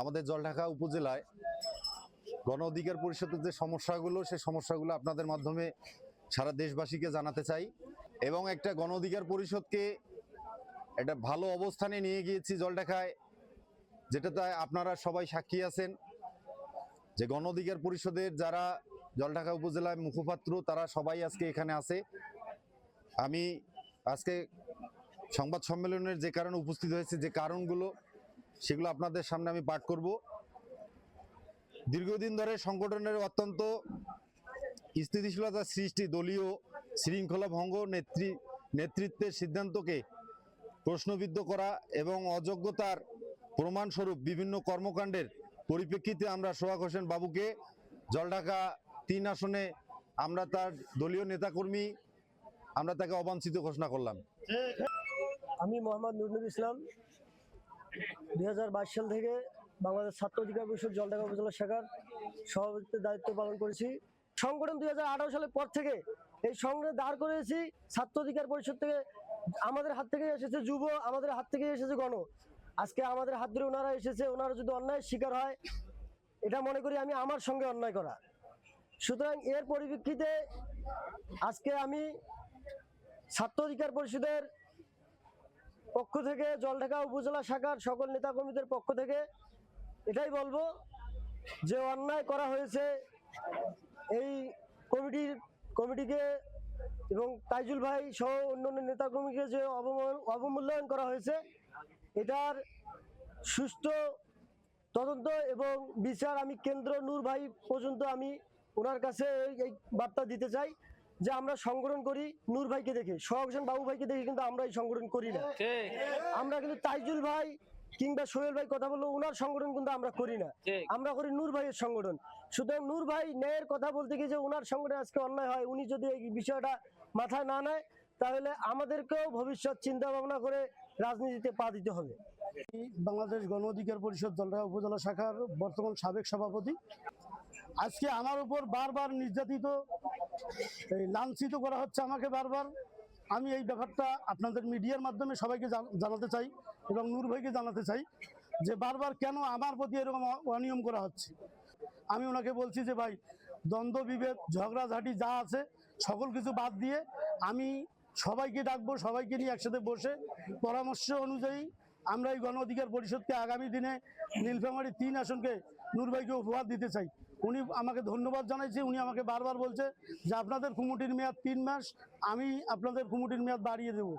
আমাদের জলঢাকা উপজেলায় গণ অধিকার পরিষদের যে সমস্যাগুলো সেই সমস্যাগুলো আপনাদের মাধ্যমে সারা দেশবাসীকে জানাতে চাই এবং একটা গণ অধিকার পরিষদকে একটা ভালো অবস্থানে নিয়ে গিয়েছি জলঢাকায়, যেটাতে আপনারা সবাই সাক্ষী আছেন যে গণ অধিকার পরিষদের যারা জলঢাকা উপজেলায় মুখপাত্র, তারা সবাই আজকে এখানে আছে। আমি আজকে সংবাদ সম্মেলনের যে কারণে উপস্থিত হয়েছে, যে কারণগুলো সেগুলো আপনাদের সামনে আমি পাঠ করব। দীর্ঘদিন ধরে সংগঠনের অত্যন্ত স্থিতিশীলতা সৃষ্টি, দলীয় শৃঙ্খলা ভঙ্গ নেতৃ নেতৃত্বের সিদ্ধান্তকে প্রশ্নবিদ্ধ করা এবং অযোগ্যতার প্রমাণস্বরূপ বিভিন্ন কর্মকাণ্ডের পরিপ্রেক্ষিতে আমরা সোহাগ হোসেন বাবুকে জলঢাকা তিন আসনে আমরা তার দলীয় নেতাকর্মী, আমরা তাকে অবাঞ্ছিত ঘোষণা করলাম। আমি মোহাম্মদ নুরনুর ইসলাম দুই হাজার বাইশ সাল থেকে বাংলাদেশ ছাত্র অধিকার পরিষদ জলঢাকা উপজেলা শাখার সভাপতিত্বের দায়িত্ব পালন করেছি। সংগঠন দুই সালের পর থেকে এই সংগঠন দাঁড় করেছি ছাত্র অধিকার পরিষদ থেকে আমাদের হাত থেকে এসেছে যুব, আমাদের হাত থেকে এসেছে গণ। আজকে আমাদের হাত ধরে ওনারা এসেছে, ওনারা যদি অন্যায়ের শিকার হয়, এটা মনে করি আমি আমার সঙ্গে অন্যায় করা। সুতরাং এর পরিপ্রেক্ষিতে আজকে আমি ছাত্র অধিকার পরিষদের পক্ষ থেকে জলঢাকা উপজেলা শাখার সকল নেতা নেতাকর্মীদের পক্ষ থেকে এটাই বলব যে অন্যায় করা হয়েছে এই কমিটির, কমিটিকে এবং তাইজুল ভাই সহ অন্য অন্যান্য নেতাকর্মীকে যে অবমূল- অবমূল্যায়ন করা হয়েছে, এটার সুষ্ঠু তদন্ত এবং বিচার আমি কেন্দ্র নূর ভাই পর্যন্ত আমি ওনার কাছে এই বার্তা দিতে চাই। যে আমরা সংগঠন করি নূর ভাইকে দেখে সোহাগ হোসেন বাবু ভাইকে দেখে কিন্তু আমরা এই সংগঠন করি না। আমরা কিন্তু তাইজুল ভাই কিংবা সোহেল ভাই কথা বলল ওনার সংগঠন কিন্তু আমরা করি না। আমরা করি নূর ভাইয়ের সংগঠন। সুতরাং নূর ভাই ন্যায়ের কথা বলতে গিয়ে যে ওনার সংগঠনে আজকে অন্যায় হয় উনি যদি এই বিষয়টা মাথায় না নেয় তাহলে আমাদেরকেও ভবিষ্যৎ চিন্তা ভাবনা করে রাজনীতিতে পা দিতে হবে। বাংলাদেশ গণ অধিকার পরিষদ জলঢাকা উপজেলা শাখার বর্তমান সাবেক সভাপতি আজকে আমার উপর বারবার নির্যাতিত, এই লাঞ্ছিত করা হচ্ছে আমাকে বারবার। আমি এই ব্যাপারটা আপনাদের মিডিয়ার মাধ্যমে সবাইকে জান- জানাতে চাই এবং নূর ভাইকে জানাতে চাই যে বারবার কেন আমার প্রতি এরকম অনিয়ম করা হচ্ছে। আমি ওনাকে বলছি যে, ভাই, দ্বন্দ্ব, বিভেদ, ঝগড়াঝাটি যা আছে, সকল কিছু বাদ দিয়ে আমি সবাইকে ডাকবো, সবাইকে নিয়ে একসাথে বসে পরামর্শ অনুযায়ী আমরা এই গণ অধিকার পরিষদকে আগামী দিনে নীলফামারী তিন আসনকে নূর ভাইকে উপহার দিতে চাই। উনি আমাকে ধন্যবাদ জানাইছে, উনি আমাকে বারবার বলছে যে আপনাদের কুমুটির মেয়াদ তিন মাস, আমি আপনাদের কুমুটির মেয়াদ বাড়িয়ে দেব।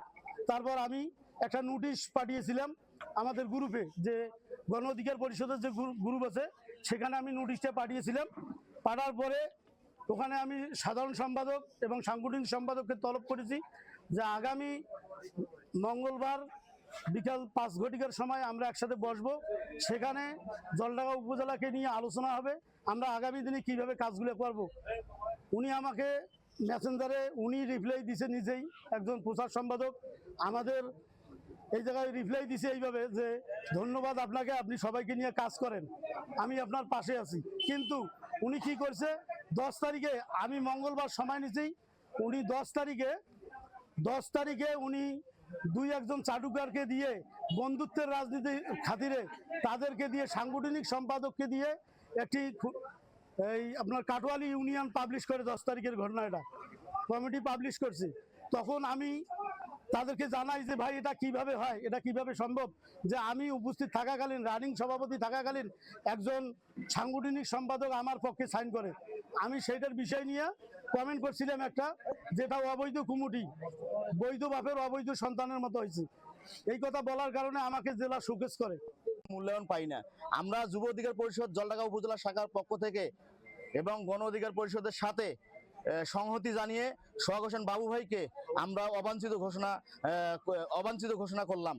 তারপর আমি একটা নোটিশ পাঠিয়েছিলাম আমাদের গ্রুপে যে গণ অধিকার পরিষদের যে গ্রুপ- আছে, সেখানে আমি নোটিশটা পাঠিয়েছিলাম। পাঠার পরে ওখানে আমি সাধারণ সম্পাদক এবং সাংগঠনিক সম্পাদককে তলব করেছি যে আগামী মঙ্গলবার বিকাল পাঁচ ঘটিকার সময় আমরা একসাথে বসবো। সেখানে জলঢাকা উপজেলাকে নিয়ে আলোচনা হবে। আমরা আগামী দিনে কীভাবে কাজগুলো করব। উনি আমাকে মেসেঞ্জারে, উনি রিপ্লাই দিছে নিজেই, একজন প্রচার সম্পাদক। আমাদের এই জায়গায় রিপ্লাই দিছে এইভাবে যে, ধন্যবাদ আপনাকে, আপনি সবাইকে নিয়ে কাজ করেন। আমি আপনার পাশে আছি। কিন্তু উনি কি করছে, দশ তারিখে, আমি মঙ্গলবার সময় নিয়েছি উনি দশ তারিখে দশ তারিখে উনি দুই একজন চাটুকারকে দিয়ে বন্ধুত্বের রাজনীতি খাতিরে তাদেরকে দিয়ে সাংগঠনিক সম্পাদককে দিয়ে একটি এই আপনার কাটোয়ালি ইউনিয়ন পাবলিশ করে দশ তারিখের ঘটনা এটা। কমিটি পাবলিশ করছে। তখন আমি তাদেরকে জানাই যে, ভাই, এটা কীভাবে হয়? এটা কীভাবে সম্ভব? যে, আমি উপস্থিত থাকাকালীন, রানিং সভাপতি থাকাকালীন একজন সাংগঠনিক সম্পাদক আমার পক্ষে সাইন করে। আমি সেইটার বিষয় নিয়ে কমেন্ট করছিলাম একটা, যেটা অবৈধ কুমুটি। বৈধ বাপের অবৈধ সন্তানের মতো হয়েছে। এই কথা বলার কারণে আমাকে জেলা শোকেস করে। মূল্যায়ন পাই না। আমরা যুব অধিকার পরিষদ জলঢাকা উপজেলা শাখার পক্ষ থেকে এবং গণ অধিকার পরিষদের সাথে সংহতি জানিয়ে সোহাগ হোসেন বাবু ভাইকে আমরা অবাঞ্ছিত ঘোষণা অবাঞ্ছিত ঘোষণা করলাম।